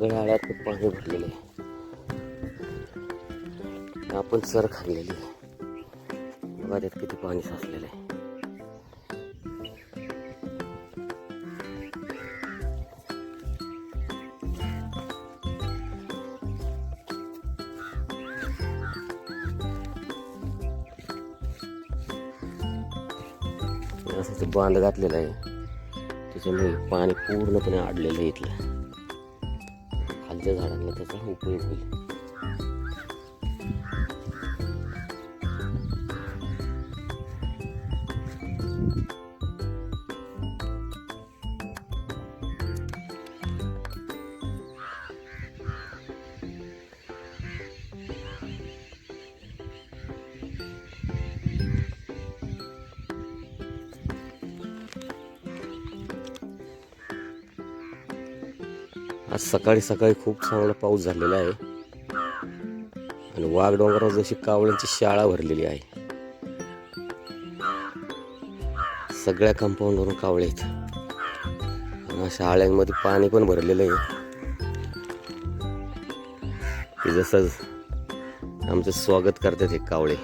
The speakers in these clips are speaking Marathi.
गडाळ्यात आळ्यात पाणी भरलेले आहे. आपण सर खाल्लेली आहे. बघा त्यात किती पाणी साचलेलं आहे. असं ते बांध घातलेलं आहे. त्याच्यामुळे पाणी पूर्णपणे अडलेलं आहे इथलं. खालच्या झाडांना त्याचा उपयोग होईल आज सकाळी सकाळी खूप चांगला पाऊस झालेला आहे. आणि वाघ डोंगरावर जशी कावळ्यांची शाळा भरलेली आहे. सगळ्या कंपाऊंडवरून कावळे आहेत. आणि पाणी पण भरलेलं आहे. जसं आमचं स्वागत करतात हे कावळे.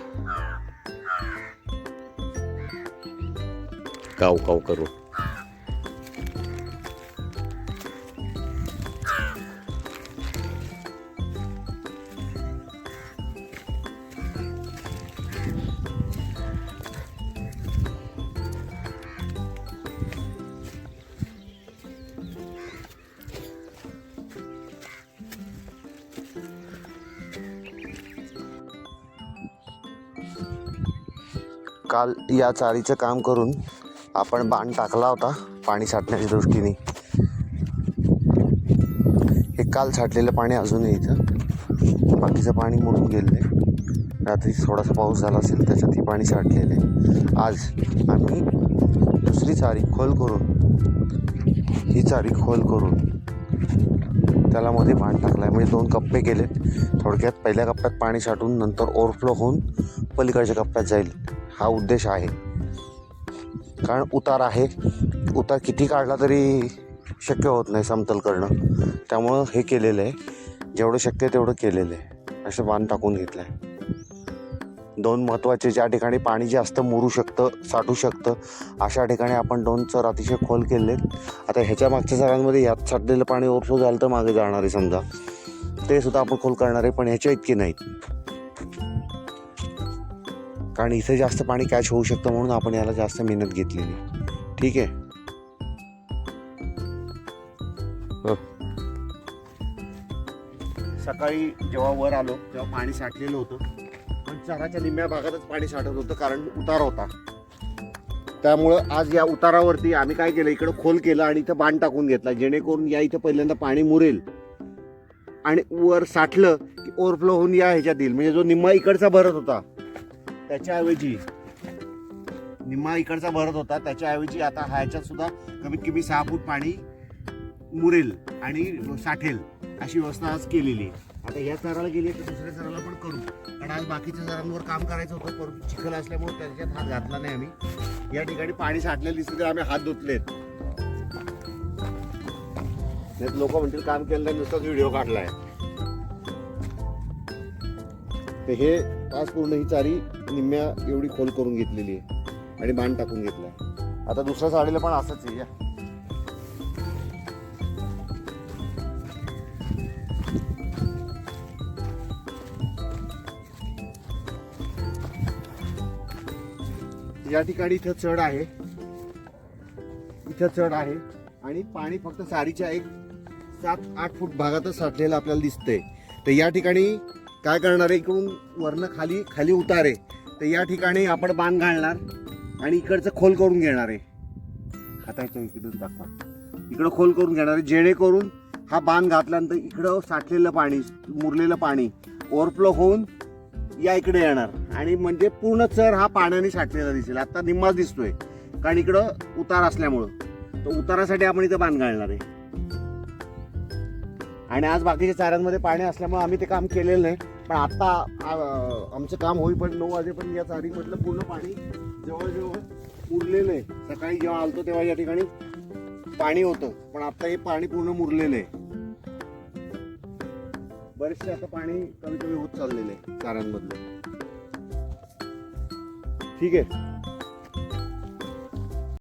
काव काव करून काल या चारीचं काम करून आपण बाण टाकला होता पाणी साठण्याच्या दृष्टीने. हे काल साठलेलं पाणी अजूनही इथं. बाकीचं पाणी मोडून गेलेलं आहे. रात्री थोडासा पाऊस झाला असेल त्याच्यात हे पाणी साठलेलं आहे. आज आम्ही दुसरी चारी खोल करून ही चारी खोल करून त्याला मध्ये बाण टाकला आहे म्हणजे दोन कप्पे केले थोडक्यात पहिल्या कप्प्यात पाणी साठून नंतर ओव्हरफ्लो होऊन पलीकडच्या कप्प्यात जाईल. हा उद्देश आहे. कारण उतार आहे. उतार किती काढला तरी शक्य होत नाही समतल करणं. त्यामुळं हे केलेलं आहे. जेवढं शक्य आहे तेवढं केलेलं आहे. असं बांध टाकून घेतलं आहे दोन महत्त्वाचे ज्या ठिकाणी पाणी जास्त मुरू शकतं साठू शकतं अशा ठिकाणी आपण दोन चर अतिशय खोल केले आता ह्याच्या मागच्या चरांमध्ये यात साठलेलं पाणी ओव्हरफ्लो झालं तर मागे जाणार आहे समजा. ते सुद्धा आपण खोल करणार आहे पण ह्याच्या इतके नाहीत. कारण इथे जास्त पाणी कॅच होऊ शकतं म्हणून आपण याला जास्त मेहनत घेतलेली. ठीक आहे? हो. सकाळी जेव्हा वर आलो तेव्हा पाणी साठलेलं होतं. पण चराच्या निम्म्या भागातच पाणी साठत होतं कारण उतार होता. त्यामुळं आज या उतारावरती आम्ही काय केलं इकडं खोल केलं आणि इथं बाण टाकून घेतला जेणेकरून या इथं पहिल्यांदा पाणी मुरेल. आणि वर साठलं की ओव्हरफ्लो होऊन या ह्याच्यात येईल. म्हणजे जो निम्मा इकडचा भरत होता त्याच्याऐवजी निम्मा इकडचा भरत होता. त्याच्याऐवजी आता ह्याच्यात सुद्धा कमीत कमी सहा फूट पाणी मुरेल आणि साठेल अशी व्यवस्था आज केलेली आहे. आता या चराला गेली तर दुसऱ्या सराला पण करू. कारण आज बाकीच्या सरांवर काम करायचं होतं. परंतु चिखल असल्यामुळे त्याच्यात हात घातला नाही आम्ही. या ठिकाणी पाणी साठलेलं दिसलं तर आम्ही हात धुतलेत. नाही लोक म्हणतील काम केलं नुसताच व्हिडिओ काढलाय. तर हे आज पूर्ण ही चारी निम्म्या एवढी खोल करून घेतलेली आहे. आणि बाण टाकून घेतलाय. आता दुसऱ्या साडीला पण असंच आहे या. या ठिकाणी इथं चढ आहे. इथं चढ आहे. आणि पाणी फक्त साडीच्या एक सात आठ फूट भागातच साठलेलं आपल्याला दिसतंय. तर या ठिकाणी काय करणार आहे? इकडून वरनं खाली खाली उतार. आहे तर या ठिकाणी आपण बांध घालणार आणि इकडचं खोल करून घेणार आहे. हाताच्या इकडून दाखवा. इकडं खोल करून घेणार आहे. जेणेकरून हा बांध घातल्यानंतर इकडं साठलेलं पाणी मुरलेलं पाणी ओव्हरफ्लो होऊन या इकडे येणार. आणि म्हणजे पूर्ण चर हा पाण्याने साठलेला दिसेल. आता निम्माच दिसतोय. कारण इकडं उतार असल्यामुळं. तर उतारासाठी आपण इथं बांध घालणार आहे. आणि आज बाकीच्या चाऱ्यांमध्ये पाणी असल्यामुळे आम्ही ते काम केलेलं नाही. पण आता आमचं काम होईपर्यंत नऊ वाजेपर्यंत या चारीमधलं पूर्ण पाणी जवळजवळ उरलेलं आहे. सकाळी जेव्हा आलतो तेव्हा या ठिकाणी पाणी होतं पण आता हे पाणी पूर्ण मुरलेलं आहे. बरेचसे आता पाणी कमी कमी होत चाललेलं आहे चाऱ्यांमधलं. ठीक आहे.